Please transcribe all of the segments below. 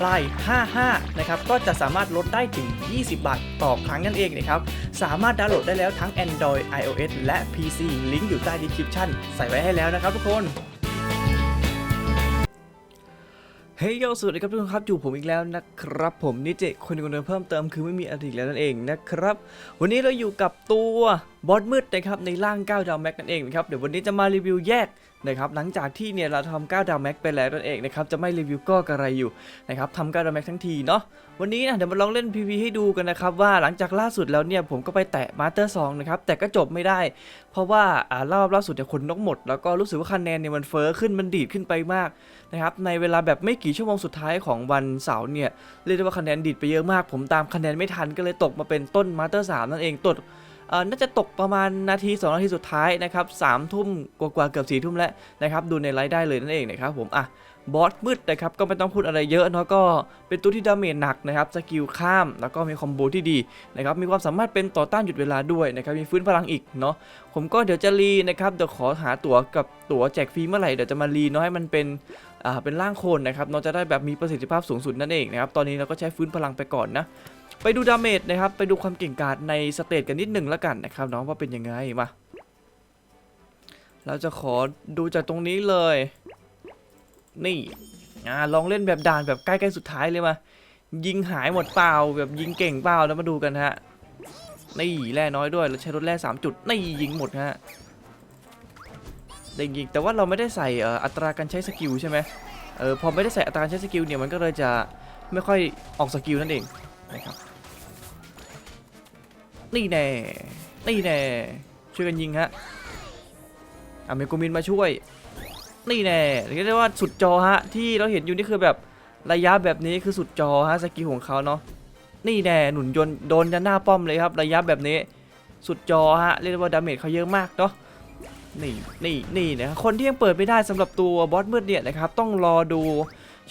ปลาย 55 นะครับ ก็จะสามารถลดได้ถึง 20 บาทต่อครั้งนั่นเองนะครับ สามารถดาวน์โหลดได้แล้วทั้ง Android iOS และ PC ลิงก์อยู่ใต้ description ใส่ไว้ให้แล้วนะครับทุกคนเฮ้ยโยสวัสดีครับทุกคนครับอยู่ผมอีกแล้วนะครับ ผมนิเจคนคนเดิมเพิ่มเติมคือไม่มีอะไรอีกแล้วนั่นเองนะครับ วันนี้เราอยู่กับตัว บอสมืดนะครับในร่าง9ดาวแม็กนั่นเองนะครับเดี๋ยววันนี้จะมารีวิวแยกนะครับหลังจากที่เนี่ยเราทำ9ดาวแม็กไปแล้วนั่นเองนะครับจะไม่รีวิวก็กระไรอยู่นะครับทำ9ดาวแม็กทั้งทีเนาะวันนี้นะเดี๋ยวมาลองเล่น PV ให้ดูกันนะครับว่าหลังจากล่าสุดแล้วเนี่ยผมก็ไปแตะมาสเตอร์2นะครับแต่ก็จบไม่ได้ เพราะว่าอ่ารอบล่าสุดเนี่ยคนนกหมด แล้วก็รู้สึกว่าคะแนนเนี่ยมันเฟ้อขึ้นมันดีดขึ้นไปมากนะครับในเวลาแบบไม่กี่ชั่วโมงสุดท้ายของวันเสาร์เนี่ยเรียกได้ว่าคะแนนดีดไปเยอะมาก ผมตามคะแนนไม่ทันก็เลยตกมาเป็นต้นมาสเตอร์3นั่นเองตด น่าจะตกประมาณนาที2นาทีสุดท้ายนะครับสามทุ่มกว่าๆเกือบสี่ทุ่มแล้วนะครับดูในไลฟ์ได้เลยนั่นเองนะครับผมอะบอสมืดนะครับก็ไม่ต้องพูดอะไรเยอะเนาะก็เป็นตัวที่ดาเมจหนักนะครับสกิลข้ามแล้วก็มีคอมโบที่ดีนะครับมีความสามารถเป็นต่อต้านหยุดเวลาด้วยนะครับมีฟื้นพลังอีกเนาะผมก็เดี๋ยวจะรีนะครับเดี๋ยวขอหาตั๋วกับตั๋วแจกฟรีเมื่อไหร่เดี๋ยวจะมารีเนาะให้มันเป็น เป็นร่างโคนนะครับเราจะได้แบบมีประสิทธิภาพสูงสุดนั่นเองนะครับตอนนี้เราก็ใช้ฟื้นพลังไปก่อนนะไปดูดาเมจนะครับไปดูความเก่งกาจในสเตจกันนิดหนึ่งแล้วกันนะครับน้องว่าเป็นยังไงมาเราจะขอดูจากตรงนี้เลย นี่อ่าลองเล่นแบบด่านแบบใกล้ๆสุดท้ายเลยมา ยิงหายหมดเปล่าแบบยิงเก่งเปล่าแล้วมาดูกันฮะนี่แร่น้อยด้วยเราใช้รถแร่สามจุดนี่ยิงหมดฮะ ได้ยิงแต่ว่าเราไม่ได้ใส่อัตราการใช้สกิลใช่ไหมเออพอไม่ได้ใส่อัตราการใช้สกิลเนี่ยมันก็เลยจะไม่ค่อยออกสกิลนั่นเองนะครับนี่แน่นี่แน่ช่วยกันยิงฮะอะเมกูมินมาช่วยนี่แน่เรียกได้ว่าสุดจอฮะที่เราเห็นอยู่นี่คือแบบระยะแบบนี้คือสุดจอฮะสกิลของเขาเนาะนี่แน่หนุนยนต์โดนยันหน้าป้อมเลยครับระยะแบบนี้ สุดจอฮะเรียกได้ว่าดาเมจเขาเยอะมากเนาะ นี่นี่นี่นะคนที่ยังเปิดไม่ได้สำหรับตัวบอสมืดเนี่ยนะครับต้องรอดู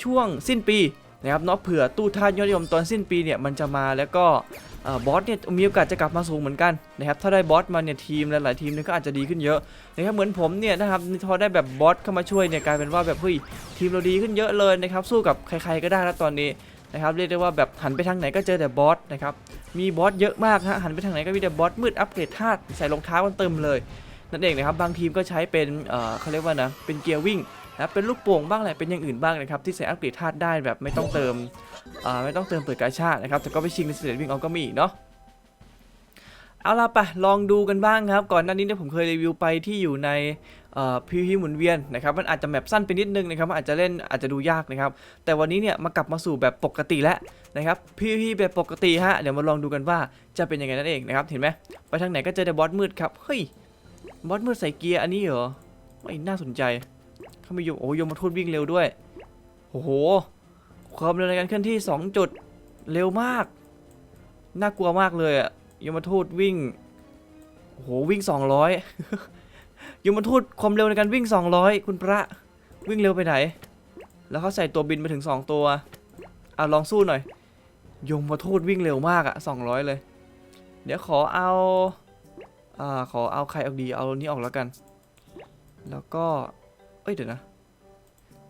ช่วงสิ้นปีนะครับเนาะเผื่อตู้ท่ายอดนิยมตอนสิ้นปีเนี่ยมันจะมาแล้วก็บอสเนี่ยมีโอกาสจะกลับมาสูงเหมือนกันนะครับถ้าได้บอสมาเนี่ยทีมหลายๆทีมเนี่ยก็อาจจะดีขึ้นเยอะนะครับเหมือนผมเนี่ยนะครับพอได้แบบบอสเข้ามาช่วยเนี่ยกลายเป็นว่าแบบเฮ้ยทีมเราดีขึ้นเยอะเลยนะครับสู้กับใครๆก็ได้แล้วตอนนี้นะครับเรียกได้ว่าแบบหันไปทางไหนก็เจอแต่บอสนะครับมีบอสเยอะมากฮะหันไปทางไหนก็มีแต่บอสมืดอัปเกรดธาตุใส่รองเท้ากันเติมเลย นั่นเองนะครับบางทีมก็ใช้เป็นเอ่อเขาเรียกว่านะเป็นเกียร์วิ่งนะเป็นลูกโป่งบ้างแหละเป็นอย่างอื่นบ้างนะครับที่ใส่อัปเกรดธาตุได้แบบไม่ต้องเติมเอ่อไม่ต้องเติมเปิดกาชาดนะครับแต่ก็ไปชิงในสเตจวิ่งเอาก็มีเนาะเอาล่ะไปลองดูกันบ้างครับ ก่อนหน้านี้เนี่ยผมเคยรีวิวไปที่อยู่ในพีพีหมุนเวียนนะครับมันอาจจะแมปสั้นไปนิดนึงนะครับมันอาจจะเล่นอาจจะดูยากนะครับ แต่วันนี้เนี่ยมากลับมาสู่แบบปกติแล้วนะครับพีพีแบบปกติฮะเดี๋ยวมาลองดูกันว่าจะเป็นยังไงนั่นเองนะครับเห็นไหมไปทางไหนก็เจอแต่บอสมืดครับเฮ้ย บอสมืดใส่เกียร์อันนี้เหรอไม่น่าสนใจเขาม่ยมโอ้ยมมาทูตวิ่งเร็วด้วยโอ้โหความเร็วในการเคลื่อนที่ 2 จุดเร็วมาก น่ากลัวมากเลยอะยมทูตวิ่งโอ้โหวิ่ง 200ยมทูตความเร็วในการวิ่ง 200 คุณพระวิ่งเร็วไปไหน แล้วเขาใส่ตัวบินมาถึง 2 ตัวอะลองสู้หน่อยยมมาโทษวิ่งเร็วมากอะ200 เลย เดี๋ยวขอเอา อ่าขอเอาใครออกดีเอานี้ออกแล้วกัน แล้วก็ เอ้ยเดี๋ยวนะ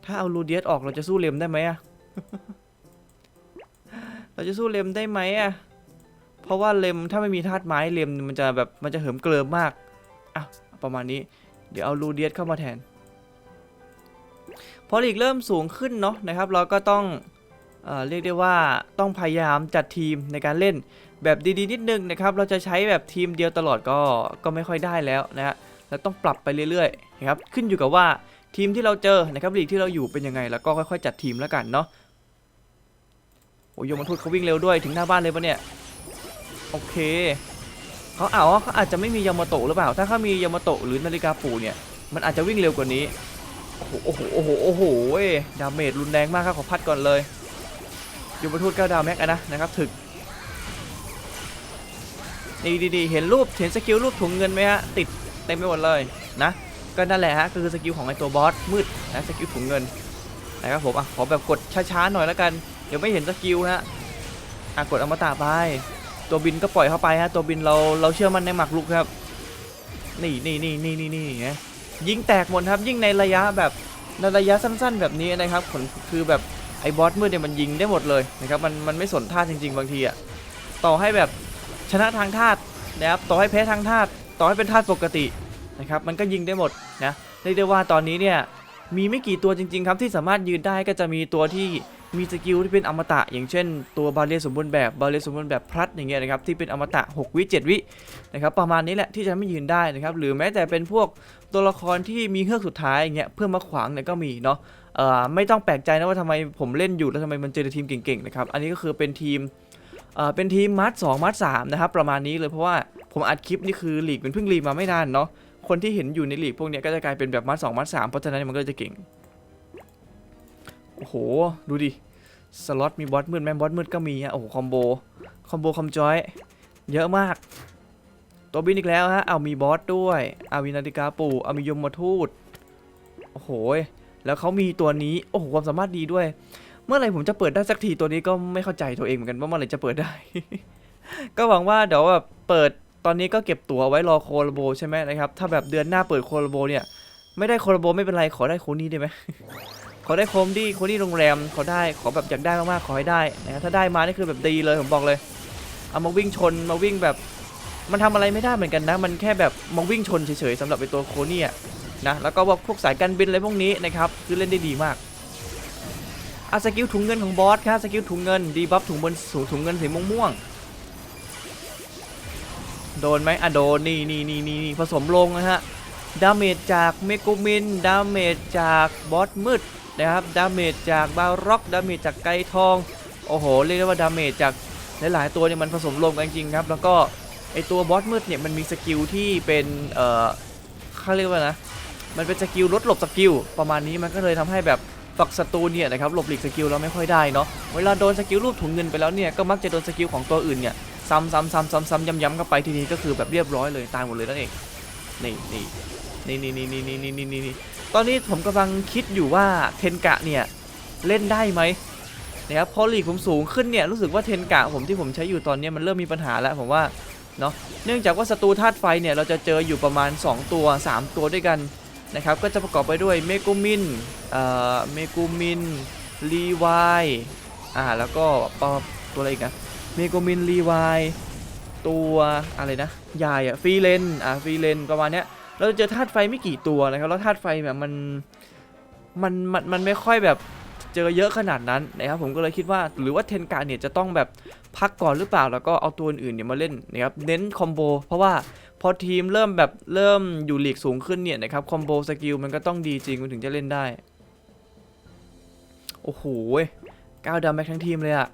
ถ้าเอาลูเดียสออกเราจะสู้เลมได้ไหมอะเราจะสู้เลมได้ไหมอะเพราะว่าเลมถ้าไม่มีธาตุไม้เลมมันจะแบบมันจะเหิมเกลิมมากอะประมาณนี้ เดี๋ยวเอาลูเดียสเข้ามาแทน พอลีกเริ่มสูงขึ้นเนาะนะครับ เราก็ต้องเอ่อเรียกได้ว่าต้องพยายามจัดทีมในการเล่น แบบดีๆนิดนึงนะครับ เราจะใช้แบบทีมเดียวตลอดก็ก็ไม่ค่อยได้แล้วนะฮะเราต้องปรับไปเรื่อยๆนะครับขึ้นอยู่กับว่าทีมที่เราเจอนะครับลีกที่เราอยู่เป็นยังไงแล้วก็ค่อยๆ จัดทีมแล้วกันเนาะโอ้ยยมทูตเขาวิ่งเร็วด้วยถึงหน้าบ้านเลยปะเนี่ยโอเคเขาเอาว่าเขาอาจจะไม่มียามาโตะหรือเปล่า ถ้าเขามียามาโตะหรือนาฬิกาปูเนี่ย มันอาจจะวิ่งเร็วกว่านี้โอ้โหโอ้โหโอ้โหโอ้โหเว้ยดาเมจรุนแรงมากครับขอพัดก่อนเลยยูมาทูตเก้าดาวแม็กนะนะครับถึก นี่ดีๆเห็นรูปเห็นสกิลรูปถุงเงินไหมฮะติดเต็มไปหมดเลยนะก็นั่นแหละฮะก็คือสกิลของไอตัวบอสมืดนะสกิลถุงเงินนะครับผมอะขอแบบกดช้าๆหน่อยแล้วกันเดี๋ยวไม่เห็นสกิลฮะอะกดอมตะไปตัวบินก็ปล่อยเข้าไปฮะตัวบินเราเราเชื่อมั่นในหมากรุกครับนี่นี่นี่นี่นี่นี่ยิงแตกหมดครับยิ่งในระยะแบบในระยะสั้น ๆ แบบนี้นะครับผลคือแบบไอ้บอสมืดเนี่ยมันยิงได้หมดเลยนะครับมันมันไม่สนท่าจริง ๆ บางทีอะต่อให้แบบ ชนะทางธาตุนะครับต่อให้แพ้ทางธาตุต่อให้เป็นธาตุปกตินะครับมันก็ยิงได้หมดนะเรียกได้ว่าตอนนี้เนี่ยมีไม่กี่ตัวจริง ๆ ครับที่สามารถยืนได้ก็จะมีตัวที่มีสกิลที่เป็นอมตะ อย่างเช่น ตัวบาเลียสมบูรณ์แบบบาเลียสมบูรณ์แบบพลัดอย่างเงี้ยนะครับที่เป็นอมตะ 6 วิ 7 วินะครับประมาณนี้แหละที่จะไม่ยืนได้นะครับหรือแม้แต่เป็นพวกตัวละครที่มีเฮือกสุดท้ายอย่างเงี้ยเพื่อมาขวางเนี่ยก็มีเนาะเอ่อไม่ต้องแปลกใจนะว่าทำไมผมเล่นอยู่แล้วทำไมมันเจอทีมเก่งๆนะครับอันนี้ก็คือเป็นทีม เป็นทีมมัดสองมัดสามนะครับประมาณนี้เลยเพราะว่าผมอัดคลิปนี่คือลีกมันเพิ่งลีกมาไม่นานเนาะคนที่เห็นอยู่ในลีกพวกนี้ก็จะกลายเป็นแบบมัดสองมัดสามเพราะฉะนั้นมันก็จะเก่งโอ้โหดูดิสล็อตมีบอสมืดแม่บอสมืดก็มีฮะโอ้โหคอมโบคอมโบคอมจอยเยอะมาก ตัวบินอีกแล้วฮะเอามีบอสด้วยเอามีนาฬิกาปู่เอามียมมาทูตโอ้โหแล้วเขามีตัวนี้โอ้โหความสามารถดีด้วย เมื่อไหร่ผมจะเปิดได้สักทีตัวนี้ก็ไม่เข้าใจตัวเองเหมือนกันว่าเมื่อไหร่จะเปิดได้ ก็หวังว่าเดี๋ยวแบบเปิดตอนนี้ก็เก็บตั๋วไว้รอโคลาโบใช่ไหมนะครับ ถ้าแบบเดือนหน้าเปิดโคลาโบเนี่ย ไม่ได้โคลาโบไม่เป็นไรขอได้โคนี่ได้ไหมขอได้โคมดี้โคนี่โรงแรมขอได้ขอแบบอยากได้มากๆขอให้ได้นะครับถ้าได้มานี่คือแบบดีเลยผมบอกเลย เอามาวิ่งชนมาวิ่งแบบ มันทำอะไรไม่ได้เหมือนกันนะ มันแค่แบบมาวิ่งชนเฉยๆสำหรับไอตัวโคนี่นะแล้วก็พวกสายการบินอะไรพวกนี้นะครับคือเล่นได้ดีมาก อะสกิลถุงเงินของบอสครับสกิลถุงเงินดีบัฟถุงบนสูงถุงเงินสีม่วงๆโดนไหมอะโดนนี่นี่นี่นี่ผสมลงนะฮะดาเมจจากเมกูมินดาเมจจากบอสมืดนะครับดาเมจจากบาร็อกดาเมจจากไกทองโอ้โหเรียกได้ว่าดาเมจจากหลายๆตัวเนี่ยมันผสมรวมกันจริงครับ แล้วก็ไอตัวบอสมืดเนี่ยมันมีสกิลที่เป็นเอ่อเขาเรียกว่านะมันเป็นสกิลลดหลบสกิลประมาณนี้มันก็เลยทำให้แบบ ฝักศัตรูเนี่ยนะครับหลบหลีกสกิลเราไม่ค่อยได้เนาะเวลาโดนสกิลรูปถุงเงินไปแล้วเนี่ยก็มักจะโดนสกิลของตัวอื่นเนี่ยซ้ำซ้ำซ้ำซ้ำซ้ำย้ำย้ำเข้าไปทีนี้ก็คือแบบเรียบร้อยเลยตายหมดเลยนั่นเองนี่นี่นี่นี่นี่นี่นี่นี่นี่นี่ตอนนี้ผมกำลังคิดอยู่ว่าเทนกะเนี่ยเล่นได้ไหมนะครับพอลีกผมสูงขึ้นเนี่ยรู้สึกว่าเทนกะผมที่ผมใช้อยู่ตอนนี้มันเริ่มมีปัญหาแล้วผมว่าเนาะเนื่องจากว่าศัตรูธาตุไฟเนี่ยเราจะเจออยู่ประมาณ 2 ตัว 3 ตัวด้วยกัน นะครับก็จะประกอบไปด้วยเมกูมินเอ่อเมกูมินรีวายอ่าแล้วก็ปอตัวอะไรอีกนะเมกูมินรีวายตัวอะไรนะยายอะฟรีเลนอ่าฟรีเลนประมาณเนี้ยเราจะเจอธาตุไฟไม่กี่ตัวนะครับแล้วธาตุไฟแบบมันมันมันมันไม่ค่อยแบบเจอเยอะขนาดนั้นนะครับผมก็เลยคิดว่าหรือว่าเทนการเนี่ยจะต้องแบบพักก่อนหรือเปล่าแล้วก็เอาตัวอื่นๆเนี่ยมาเล่นนะครับเน้นคอมโบเพราะว่า พอทีมเริ่มแบบเริ่มอยู่หลีกสูงขึ้นเนี่ยนะครับคอมโบสกิลมันก็ต้องดีจริงมันถึงจะเล่นได้ โอ้โหก้าวดำแม็กทั้งทีมเลยอะ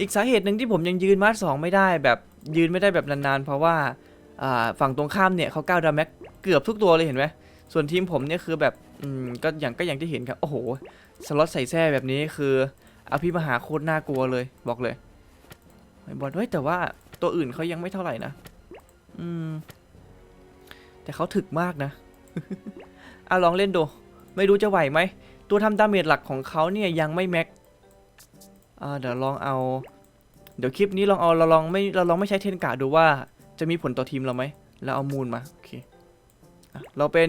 อีกสาเหตุหนึ่งที่ผมยังยืนมาสองไม่ได้แบบยืนไม่ได้แบบนานๆ เพราะว่าฝั่งตรงข้ามเนี่ยเขาก้าวดำแม็กเกือบทุกตัวเลยเห็นไหมส่วนทีมผมเนี่ยคือแบบอืมก็อย่างก็อย่างที่เห็นครับ โอ้โห สล็อตใส่แท้แบบนี้คืออภิมหาโคตรน่ากลัวเลยบอกเลยไม่บอลเฮ้ยแต่ว่าตัวอื่นเขายังไม่เท่าไหร่นะ อืม แต่เขาถึกมากนะอะลองเล่นดู ไม่รู้จะไหวไหม ตัวทำดาเมจหลักของเขาเนี่ยยังไม่แม็กอ่าเดี๋ยวลองเอา เดี๋ยวคลิปนี้ลองเอาเราลองไม่เราลองไม่ใช้เทนกาดูว่า จะมีผลต่อทีมเราไหมแล้วเอามูลมาโอเคอเราเป็น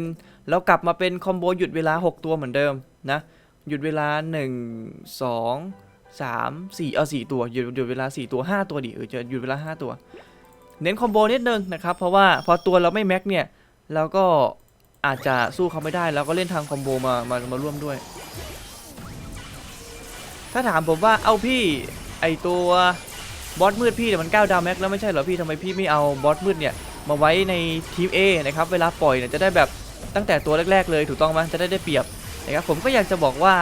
เรากลับมาเป็นคอมโบหยุดเวลา 6 ตัวเหมือนเดิมนะ หยุดเวลา 1 2สามสี่เอาสี่ตัวหยุดหยุดเวลาสี่ตัวห้าตัวดิเออจะหยุดเวลาห้าตัว เน้นคอมโบนิดนึงนะครับเพราะว่าพอตัวเราไม่แม็กเนี่ยเราก็อาจจะสู้เขาไม่ได้แล้วก็เล่นทางคอมโบมามามาร่วมด้วย ถ้าถามผมว่าเอ้าพี่ไอตัวบอสมืดพี่เนี่มันก้าวดาวแม็กแล้วไม่ใช่เหรอพี่ทำไมพี่ไม่เอาบอสมืดเนี่ยมาไว้ในทีม A นะครับเวลาปล่อยเนี่ยจะได้แบบตั้งแต่ตัวแรก ๆ เลยถูกต้องไหมจะได้ได้เปรียบนะครับผมก็อยากจะบอกว่า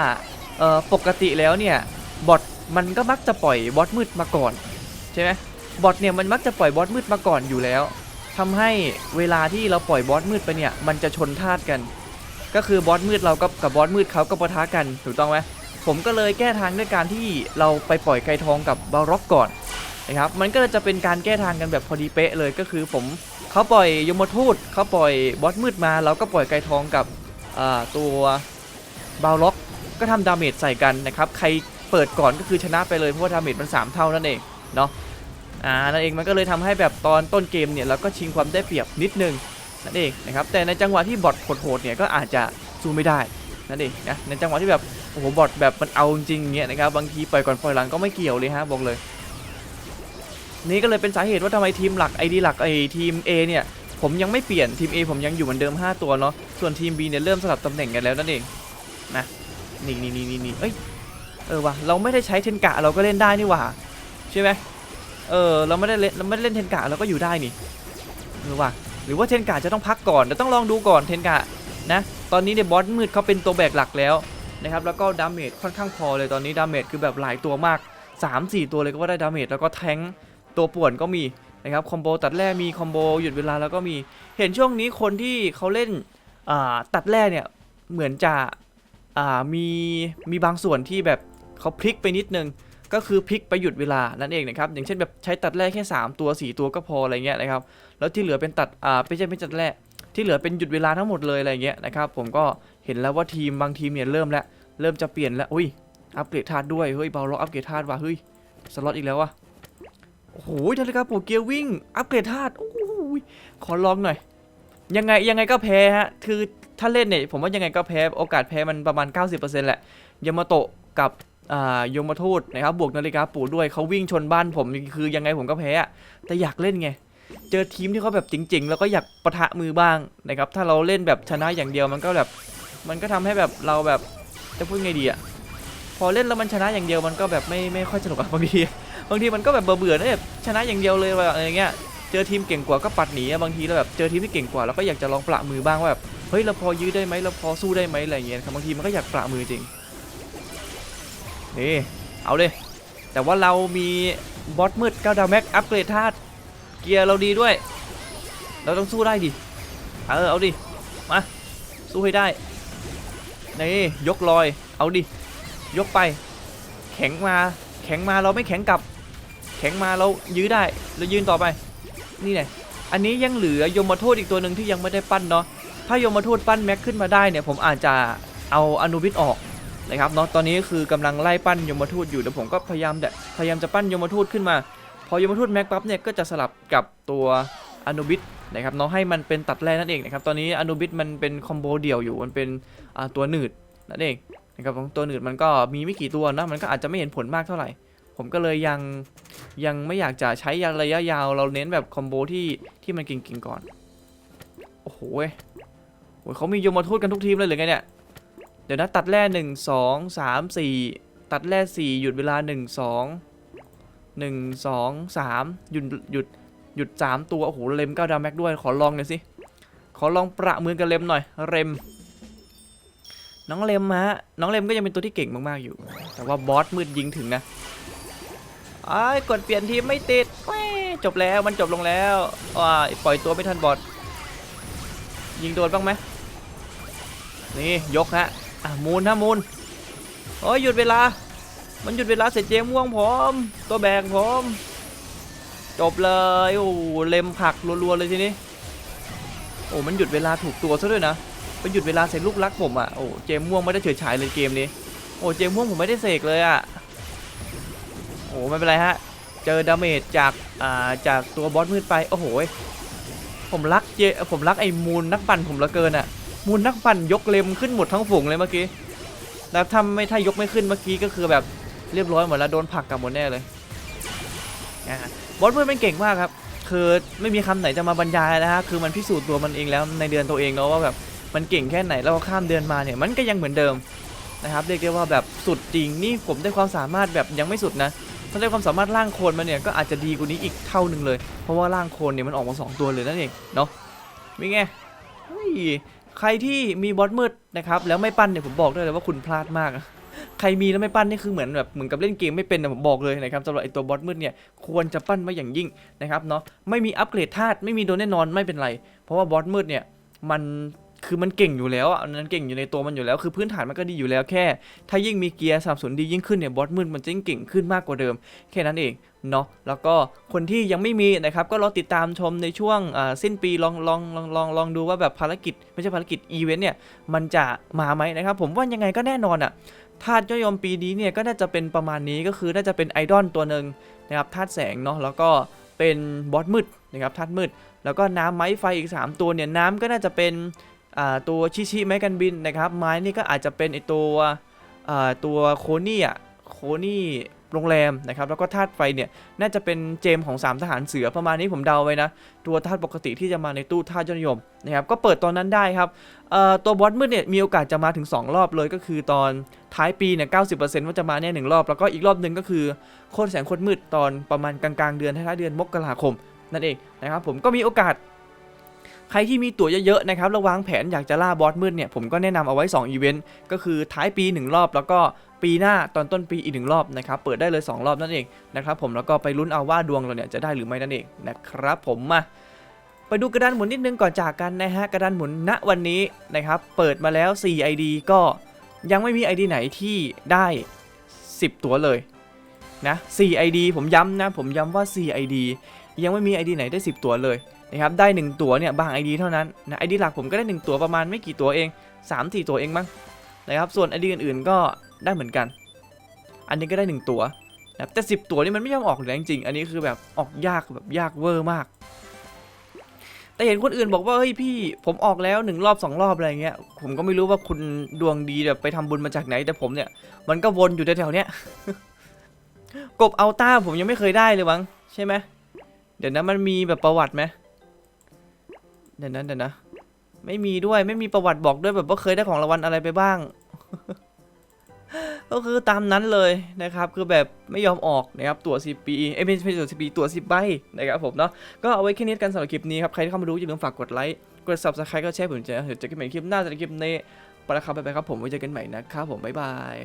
ปกติแล้วเนี่ยบอทมันก็มักจะปล่อยบอสมืดมาก่อนใช่ไหม บอทเนี่ยมันมักจะปล่อยบอสมืดมาก่อนอยู่แล้วทำให้เวลาที่เราปล่อยบอสมืดไปเนี่ยมันจะชนธาตุกัน ก็คือบอสมืดเราก็กับบอสมืดเขาก็ปะทะกันถูกต้องไหมผมก็เลยแก้ทางด้วยการที่เราไปปล่อยไกทองกับบาร็อกก่อนนะครับมันก็จะเป็นการแก้ทางกันแบบพอดีเป๊ะเลยก็คือผมเขาปล่อยยมทูตเขาปล่อยบอสมืดมาเราก็ปล่อยไกทองกับตัวบาล็อกก็ทำดาเมจใส่กันนะครับใครเปิดก่อนก็คือชนะไปเลยเพราะว่าดาเมจมัน 3 เท่านั่นเองเนาะ อ่านั่นเองมันก็เลยทำให้แบบตอนต้นเกมเนี่ยเราก็ชิงความได้เปรียบนิดนึงนั่นเองนะครับแต่ในจังหวะที่บอทโหดๆเนี่ยก็อาจจะสู้ไม่ได้นั่นเองนะในจังหวะที่แบบโอ้โหบอทแบบมันเอาจริงเงี้ยนะครับบางทีปล่อยก่อนปล่อยหลังก็ไม่เกี่ยวเลยฮะบอกเลย นี่ก็เลยเป็นสาเหตุว่าทำไมทีมหลักไอดีหลักไอทีม A เนี่ยผมยังไม่เปลี่ยนทีม A ผมยังอยู่เหมือนเดิม 5 ตัวเนาะส่วนทีม B เนี่ยเริ่มสลับตำแหน่งกันแล้วนั่นเองนะนี่นี่นี่นี่นี่เอ้ยเออว่ะเราไม่ได้ใช้เทนกะเราก็เล่นได้นี่หว่าใช่ไหม เออเราไม่ได้เล่นเราไม่ได้เล่นเทนกะเราก็อยู่ได้นี่เออว่ะหรือว่าเทนกะจะต้องพักก่อนเดี๋ยวต้องลองดูก่อนเทนกะนะตอนนี้เนี่ยบอสมืดเขาเป็นตัวแบกหลักแล้วนะครับแล้วก็ดาเมจค่อนข้างพอเลยตอนนี้ดาเมจคือแบบหลายตัวมาก 3-4 ตัวเลยก็ว่าได้ดาเมจแล้วก็แทงตัวป่วนก็มีนะครับคอมโบตัดแร่มีคอมโบหยุดเวลาแล้วก็มีเห็นช่วงนี้คนที่เขาเล่นตัดแร่เนี่ยเหมือนจะมีมีบางส่วนที่แบบเขาพลิกไปนิดนึง ก็คือพลิกไปหยุดเวลานั่นเองนะครับอย่างเช่นแบบใช้ตัดแร่แค่ 3 ตัว 4 ตัวก็พออะไรเงี้ยนะครับแล้วที่เหลือเป็นตัดอ่าไม่ใช่ไม่ตัดแร่ที่เหลือเป็นหยุดเวลาทั้งหมดเลยอะไรเงี้ยนะครับผมก็เห็นแล้วว่าทีมบางทีมเนี่ยเริ่มแล้วเริ่มจะเปลี่ยนแล้วอุ้ยอัปเกรดธาตุด้วยเฮ้ยเบาล็อกอัปเกรดธาตุว่ะเฮ้ยสล็อตอีกแล้ววะโอ้โหนาฬิกาปลุกเกียร์วิ่งอัปเกรดธาตุโอ้โหขอลองหน่อย ยังไงยังไงก็แพ้ฮะคือถ้าเล่นเนี่ยผมว่ายังไงก็แพ้โอกาสแพ้มันประมาณ 90%แหละยามาโตะกับอ่า ยมทูตนะครับบวกนาฬิกาปลุกด้วยเขาวิ่งชนบ้านผมคือยังไงผมก็แพ้แต่อยากเล่นไง เจอทีมที่เขาแบบจริง ๆ แล้วก็อยากปะทะมือบ้างนะครับถ้าเราเล่นแบบชนะอย่างเดียวมันก็แบบมันก็ทำให้แบบเราแบบจะพูดไงดีอะพอเล่นแล้วมันชนะอย่างเดียวมันก็แบบไม่ไม่ค่อยสนุกอะบางทีบางทีมันก็แบบเบื่อๆนะแบบชนะอย่างเดียวเลยแบบอะไรเงี้ยเจอทีมเก่งกว่าก็ปัดหนีบางทีเราแบบเจอทีมที่เก่งกว่าเราก็อยากจะลองประมือบ้างว่าแบบเฮ้ยเราพอยื้อได้ไหมเราพอสู้ได้ไหมอะไรเงี้ยครับบางทีมันก็อยากประมือจริง นี่เอาเลย แต่ว่าเรามีบอสมืดเก้าดาวแม็กอัปเกรดธาตุเกียร์เราดีด้วย เราต้องสู้ได้ดิ เออเอาดิ มา สู้ให้ได้ นี่ยกลอย เอาดิ ยกไป แข็งมา แข็งมาเราไม่แข็งกลับ แข็งมาเรายื้อได้ เรายืนต่อไป นี่ไงอันนี้ยังเหลือยมโทษอีกตัวหนึ่งที่ยังไม่ได้ปั้นเนาะ ถ้ายมโทษปั้นแม็กขึ้นมาได้เนี่ยผมอาจจะเอาอนุบิตออก นะครับเนาะตอนนี้คือกำลังไล่ปั้นยมทูตอยู่เดี๋ยวผมก็พยายามแต่พยายามจะปั้นยมทูตขึ้นมา พอยมทูตแม็กปั๊บเนี่ยก็จะสลับกับตัวอนุบิตนะครับเนาะให้มันเป็นตัดแร่นั่นเองนะครับตอนนี้อนุบิตมันเป็นคอมโบเดี่ยวอยู่มันเป็นตัวหนืดนั่นเองนะครับของตัวหนืดมันก็มีไม่กี่ตัวนะมันก็อาจจะไม่เห็นผลมากเท่าไหร่ ผมก็เลยยังยังไม่อยากจะใช้ยาระยะยาวเราเน้นแบบคอมโบที่ที่มันเก่งๆก่อนโอ้โหเว้ยโอ้ยเขามียมทูตกันทุกทีมเลยหรือไงเนี่ย เดี๋ยวนะตัดแร่หนึ่งสองสามสี่ตัดแร่สี่หยุดเวลาหนึ่งสองหนึ่งสองสามหยุดหยุดหยุดสามตัวโอ้โหเลมเก้าดาวแม็กด้วยขอลองหน่อยสิขอลองประมือกับเลมหน่อยเรมน้องเลมฮะน้องเลมก็ยังเป็นตัวที่เก่งมากๆอยู่ แต่ว่าบอสมืดยิงถึงนะไอ้กดเปลี่ยนทีมไม่ติดจบแล้วมันจบลงแล้วว้าปล่อยตัวไม่ทันบอดยิงโดนบ้างไหมนี่ยกฮะ อะมูลฮะมูลโอ้ยหยุดเวลา มันหยุดเวลาเสร็จเจม่วงผมตัวแบกผมจบเลยโอ้เล็มผักรัวๆเลยทีนี้โอ้มันหยุดเวลาถูกตัวซะด้วยนะไปหยุดเวลาเสร็จลูกรักผมอะโอ้เจม่วงไม่ได้เฉยฉายเลยเกมนี้โอ้เจม่วงผมไม่ได้เสกเลยอะโอ้ไม่เป็นไรฮะเจอดาเมจจากอ่าจากตัวบอสมืดไปโอ้โหผมรักเจผมรักไอ้มูลนักปั่นผมเหลือเกินอะ มูลนักปั่นยกเลมขึ้นหมดทั้งฝูงเลยเมื่อกี้แล้วถ้าไม่ถ้ายกไม่ขึ้นเมื่อกี้ก็คือแบบเรียบร้อยหมดแล้วโดนผลักกลับหมดแน่เลยบอสมืดเป็นเก่งมากครับคือไม่มีคำไหนจะมาบรรยายนะฮะคือมันพิสูจน์ตัวมันเองแล้วในเดือนตัวเองเนาะว่าแบบมันเก่งแค่ไหนแล้วพอข้ามเดือนมาเนี่ยมันก็ยังเหมือนเดิมนะครับเรียกได้ว่าแบบสุดจริงนี่ผมได้ความสามารถแบบยังไม่สุดนะถ้าได้ความสามารถร่างโคนมาเนี่ยก็อาจจะดีกว่านี้อีกเท่าหนึ่งเลย เพราะว่าร่างโคนเนี่ยมันออกมา 2 ตัวเลยนั่นเองเนาะมีไงเฮ้ย ใครที่มีบอสมืดนะครับแล้วไม่ปั้นเนี่ยผมบอกได้เลยว่าคุณพลาดมาก ใครมีแล้วไม่ปั้นนี่คือเหมือนแบบเหมือนกับเล่นเกมไม่เป็นนะผมบอกเลยนะครับสำหรับไอตัวบอสมืดเนี่ยควรจะปั้นไว้อย่างยิ่งนะครับเนาะไม่มีอัปเกรดธาตุไม่มีโดนแน่นอนไม่เป็นไร เพราะว่าบอสมืดเนี่ยมันคือมันเก่งอยู่แล้วอะมันเก่งอยู่ในตัวมันอยู่แล้ว คือพื้นฐานมันก็ดีอยู่แล้วแค่ ถ้ายิ่งมีเกียร์สนับสนุนดียิ่งขึ้นเนี่ยบอสมืดมันจะยิ่งเก่งขึ้นมากกว่าเดิม แค่นั้นเอง เนาะแล้วก็คนที่ยังไม่มีนะครับก็รอติดตามชมในช่วงสิ้นปีลองลองลองลองลองดูว่าแบบภารกิจ ไม่ใช่ภารกิจอีเวนต์เนี่ยมันจะมาไหมนะครับผมว่ายังไงก็แน่นอนอะธาตุยอยมปีนี้เนี่ยก็น่าจะเป็นประมาณนี้ก็คือน่าจะเป็นไอดอลตัวหนึ่งนะครับธาตุแสงเนาะแล้วก็เป็นบอสมืดนะครับธาตุมืด แล้วก็น้ำไม้ไฟอีก 3 ตัวเนี่ยน้ำก็น่าจะเป็นตัวชิชิไม้กันบินนะครับ ไม้นี่ก็อาจจะเป็นไอตัวตัวโคนี่อะโคนี่ โรงแรมนะครับแล้วก็ธาตุไฟเนี่ยน่าจะเป็นเจมของ 3 ทหารเสือประมาณนี้ผมเดาไว้นะ ตัวธาตุปกติที่จะมาในตู้ธาตุยอดนิยมนะครับก็เปิดตอนนั้นได้ครับเอ่อตัวบอสมืดเนี่ยมีโอกาสจะมาถึง 2 รอบเลยก็คือตอนท้ายปีเนี่ยเก้ว่าจะมาแน่หนึ่งรอบ แล้วก็อีกรอบหนึ่งก็คือโคตรแสงโคตรมืดตอนประมาณกลางๆเดือนท้ายเดือนมกราคมนั่นเองนะครับผมก็มีโอกาส ใครที่มีตั๋วเยอะๆนะครับระวางแผนอยากจะล่าบอสมืดเนี่ยผมก็แนะนำเอาไว้ 2 อีเวนต์ก็คือท้ายปี 1 รอบ แล้วก็ปีหน้าตอนต้นปีอีกหนึ่งรอบนะครับเปิดได้เลย 2 รอบนั่นเองนะครับผมแล้วก็ไปลุ้นเอาว่าดวงเราเนี่ยจะได้หรือไม่นั่นเองนะครับผมมาไปดูกระดานหมุนนิดนึงก่อนจากกันนะฮะกระดานหมุนณวันนี้นะครับเปิดมาแล้ว 4 ID ก็ยังไม่มี ID ไหนที่ได้ 10 ตัวเลยนะ4 ID ผมย้ำนะผมย้ำว่า4 ID ยังไม่มี ID ไหนได้ 10 ตัวเลย นะครับได้ 1 ตัวเนี่ยบาง ID เท่านั้นนะ ID หลักผมก็ได้ 1 ตัวประมาณไม่กี่ตัวเอง 3-4 ตัวเองมั้งนะครับส่วน ID อื่นๆก็ได้เหมือนกัน อันนี้ก็ได้ 1 ตัวนะแต่ 10 ตัวนี่มันไม่ยอมออกเลยจริงๆอันนี้คือแบบออกยากแบบยากเวอร์มาก แต่เห็นคนอื่นบอกว่าเฮ้ยพี่ผมออกแล้วหนึ่งรอบสองรอบอะไรเงี้ยผมก็ไม่รู้ว่าคุณดวงดีแบบไปทำบุญมาจากไหนแต่ผมเนี่ย มันก็วนอยู่แถวๆเนี้ยกบเอาต้าผมยังไม่เคยได้เลยวังใช่ไหมเดี๋ยวนะมันมีแบบประวัติไหม เดี๋ยวนะเดี๋ยวนะ ไม่มีด้วยไม่มีประวัติบอกด้วยแบบว่าเคยได้ของรางวัลอะไรไปบ้าง ก็คือตามนั้นเลยนะครับ คือแบบไม่ยอมออกนะครับตั๋ว10 ปีเอ้ยไม่ใช่ตั๋ว10 ปีตั๋ว10 ใบนะครับผมเนาะก็เอาไว้แค่นี้กันสำหรับคลิปนี้ครับใครที่เข้ามาดูอย่าลืมฝากกดไลค์กด subscribe ก็แชร์ผมจะเดี๋ยวเจอกันใหม่คลิปหน้าสำหรับคลิปนี้ไปแล้วครับบ๊ายบายครับผมไว้เจอกันใหม่นะครับผมบ๊ายบาย